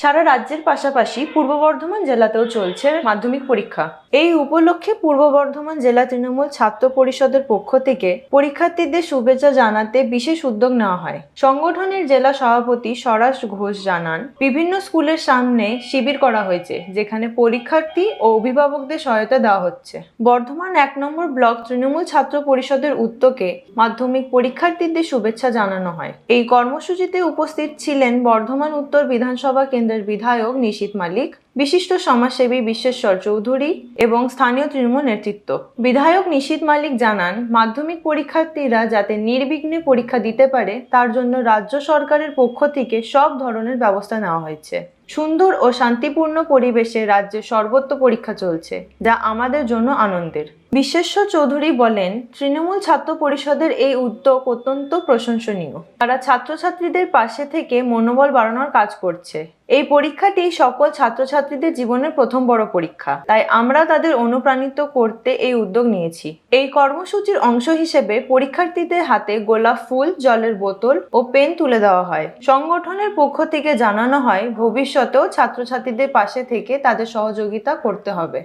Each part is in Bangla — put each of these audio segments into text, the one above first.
সারা রাজ্যের পাশাপাশি পূর্ব বর্ধমান জেলাতেও চলছে মাধ্যমিক পরীক্ষা। এই উপলক্ষে পূর্ব বর্ধমান জেলা তৃণমূল ছাত্র পরিষদের পক্ষ থেকে পরীক্ষার্থীদের শুভেচ্ছা জানাতে বিশেষ উদ্যোগ নেওয়া হয়। সংগঠনের জেলা সভাপতি স্বরাজ ঘোষ জানান, বিভিন্ন স্কুলের সামনে শিবির করা হয়েছে, যেখানে পরীক্ষার্থী ও অভিভাবকদের সহায়তা দেওয়া হচ্ছে। বর্ধমান এক নম্বর ব্লক তৃণমূল ছাত্র পরিষদের উদ্যোগে মাধ্যমিক পরীক্ষার্থীদের শুভেচ্ছা জানানো হয়। এই কর্মসূচিতে উপস্থিত ছিলেন বর্ধমান উত্তর বিধানসভা কেন্দ্রের বিধায়ক নিশীত মালিক বিশিষ্ট সমাজসেবী বিশ্বেশ্বর চৌধুরী এবং স্থানীয় তৃণমূল নেতৃত্ব। বিধায়ক নিশীত মালিক জানান, মাধ্যমিক পরীক্ষার্থীরা যাতে নির্বিঘ্নে পরীক্ষা দিতে পারে, তার জন্য রাজ্য সরকারের পক্ষ থেকে সব ধরনের ব্যবস্থা নেওয়া হয়েছে। সুন্দর ও শান্তিপূর্ণ পরিবেশে রাজ্যে সর্বত্র পরীক্ষা চলছে, যা আমাদের জন্য আনন্দের। বিশ্বেশ্বর চৌধুরী বলেন, তৃণমূল ছাত্র পরিষদের এই উদ্যোগ অত্যন্ত প্রশংসনীয়। তারা ছাত্রছাত্রীদের পাশে থেকে মনোবল বাড়ানোর কাজ করছে। এই পরীক্ষাটি সকল ছাত্রছাত্রীদের জীবনের প্রথম বড় পরীক্ষা। তাই আমরা তাদের অনুপ্রাণিত করতে এই উদ্যোগ নিয়েছি। এই কর্মসূচির অংশ হিসেবে পরীক্ষার্থীদের হাতে গোলাপ ফুল, জলের বোতল ও পেন তুলে দেওয়া হয়। সংগঠনের পক্ষ থেকে জানানো হয়, ভবিষ্যতেও ছাত্রছাত্রীদের পাশে থেকে তাদের সহযোগিতা করতে হবে।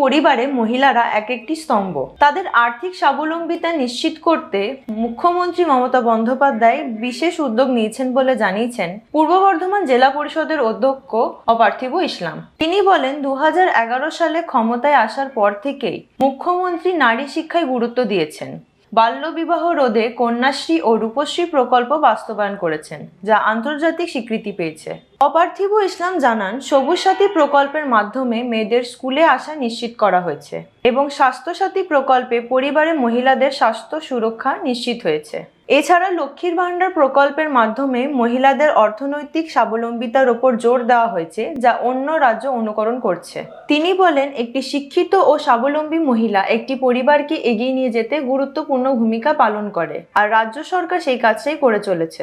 পরিবারে মহিলারা এক একটি স্তম্ভ। তাদের আর্থিক স্বাবলম্বিতা নিশ্চিত করতে মুখ্যমন্ত্রী মমতা বন্দ্যোপাধ্যায় বিশেষ উদ্যোগ নিয়েছেন বলে জানিয়েছেন পূর্ব বর্ধমান জেলা পরিষদের অধ্যক্ষ অপার্থিব ইসলাম। তিনি বলেন দু হাজার এগারো সালে ক্ষমতায় আসার পর থেকেই মুখ্যমন্ত্রী নারী শিক্ষায় গুরুত্ব দিয়েছেন। বাল্যবিবাহ রোধে কন্যাশ্রী ও রূপশ্রী প্রকল্প বাস্তবায়ন করেছেন, যা আন্তর্জাতিক স্বীকৃতি পেয়েছে। অপার্থিব ইসলাম জানান সবুজ সাথী প্রকল্পের মাধ্যমে মেয়েদের স্কুলে আসা নিশ্চিত করা হয়েছে এবং স্বাস্থ্যসাথী প্রকল্পে পরিবারের মহিলাদের স্বাস্থ্য সুরক্ষা নিশ্চিত হয়েছে। এছাড়া লক্ষ্মীর ভাণ্ডার প্রকল্পের মাধ্যমে মহিলাদের অর্থনৈতিক স্বাবলম্বিতার ওপর জোর দেওয়া হয়েছে, যা অন্য রাজ্য অনুকরণ করছে। তিনি বলেন, একটি শিক্ষিত ও স্বাবলম্বী মহিলা একটি পরিবারকে এগিয়ে নিয়ে যেতে গুরুত্বপূর্ণ ভূমিকা পালন করে, আর রাজ্য সরকার সেই কাজটাই করে চলেছে।